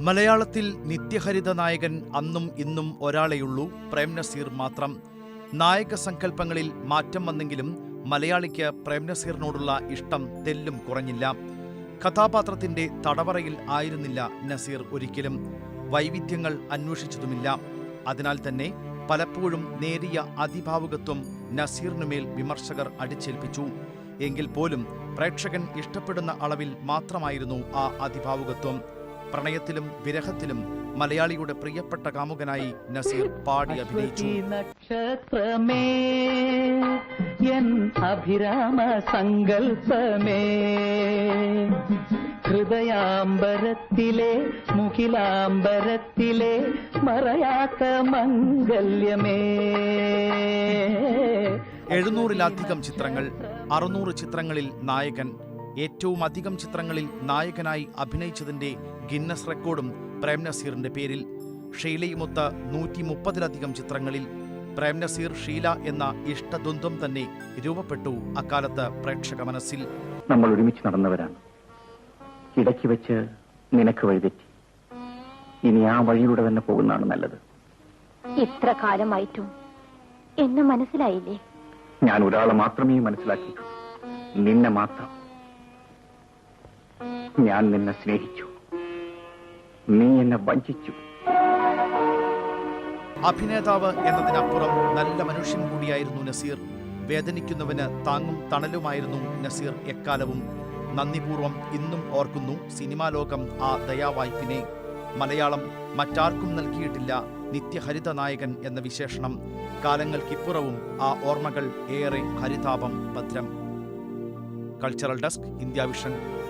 മലയാളത്തിൽ നിത്യഹരിത നായകൻ അന്നും ഇന്നും ഒരാളെയുള്ളൂ. പ്രേം നസീർ മാത്രം. നായക സങ്കല്പങ്ങളിൽ മാറ്റം വന്നെങ്കിലും മലയാളിക്ക് പ്രേം നസീറിനോടുള്ള ഇഷ്ടം തെല്ലും കുറഞ്ഞില്ല. കഥാപാത്രത്തിന്റെ തടവറയിൽ ആയിരുന്നില്ല നസീർ ഒരിക്കലും. വൈവിധ്യങ്ങൾ അന്വേഷിച്ചതുമില്ല. അതിനാൽ തന്നെ പലപ്പോഴും നേരിയ അതിഭാവുകത്വം നസീറിനുമേൽ വിമർശകർ അടിച്ചേൽപ്പിച്ചു. എങ്കിൽ പോലും പ്രേക്ഷകൻ ഇഷ്ടപ്പെടുന്ന അളവിൽ മാത്രമായിരുന്നു ആ അതിഭാവുകത്വം. പ്രണയത്തിലും വിരഹത്തിലും മലയാളിയുടെ പ്രിയപ്പെട്ട കാമുകനായി നസീർ പാടി അഭിനയിച്ചു. നക്ഷത്രമേ എൻ അഭിരാമ സങ്കൽപ്പമേ. ഹൃദയാംബരത്തിലെ മുഖിലാംബരത്തിലെ മറയാത്ത മംഗല്യമേ. എഴുന്നൂറിലധികം ചിത്രങ്ങൾ അറുന്നൂറ് ചിത്രങ്ങളിൽ നായകൻ ഏറ്റവും അധികം ചിത്രങ്ങളിൽ നായകനായി അഭിനയിച്ചതിന്റെ ഗിന്നസ് റെക്കോർഡും പ്രേം നസീറിന്റെ പേരിൽ. ഷീലയുമൊത്ത് നൂറ്റി മുപ്പതിലധികം ചിത്രങ്ങളിൽ പ്രേം നസീർ ഷീല എന്ന ഇഷ്ടദ്വന്ദ്വം തന്നെ രൂപപ്പെട്ടു അക്കാലത്ത് പ്രേക്ഷക മനസ്സിൽ നമ്മൾ ഒരുമിച്ച് നടന്നവരാണ്. ഇടയ്ക്ക് വെച്ച് നിനക്ക് വഴിതെറ്റി. ഇനി ആ വഴിയിലൂടെ തന്നെ പോകുന്നതാണ് നല്ലത്. ഇത്ര കാലമായിട്ടും എന്നെ മനസ്സിലായില്ലേ? ഞാൻ ഒരാളെ മാത്രമേ മനസ്സിലാക്കിയിട്ടുള്ളൂ. നിന്നെ മാത്രം. ഞാൻ നിന്നെ സ്നേഹിച്ചു. നീ എന്നെ വഞ്ചിച്ചു. അഭിനേതാവ് എന്നതിനപ്പുറം നല്ല മനുഷ്യൻ കൂടിയായിരുന്നു നസീർ. വേദനിക്കുന്നവന് താങ്ങും തണലുമായിരുന്നു നസീർ എക്കാലവും. നന്ദിപൂർവം ഇന്നും ഓർക്കുന്നു സിനിമാ ലോകം ആ ദയാവായ്പിനെ. മലയാളം മറ്റാർക്കും നൽകിയിട്ടില്ല നിത്യഹരിത നായകൻ എന്ന വിശേഷണം. കാലങ്ങൾക്കിപ്പുറവും ആ ഓർമ്മകൾ ഏറെ ഹരിതാപം ഭദ്രം. Cultural desk India Vision.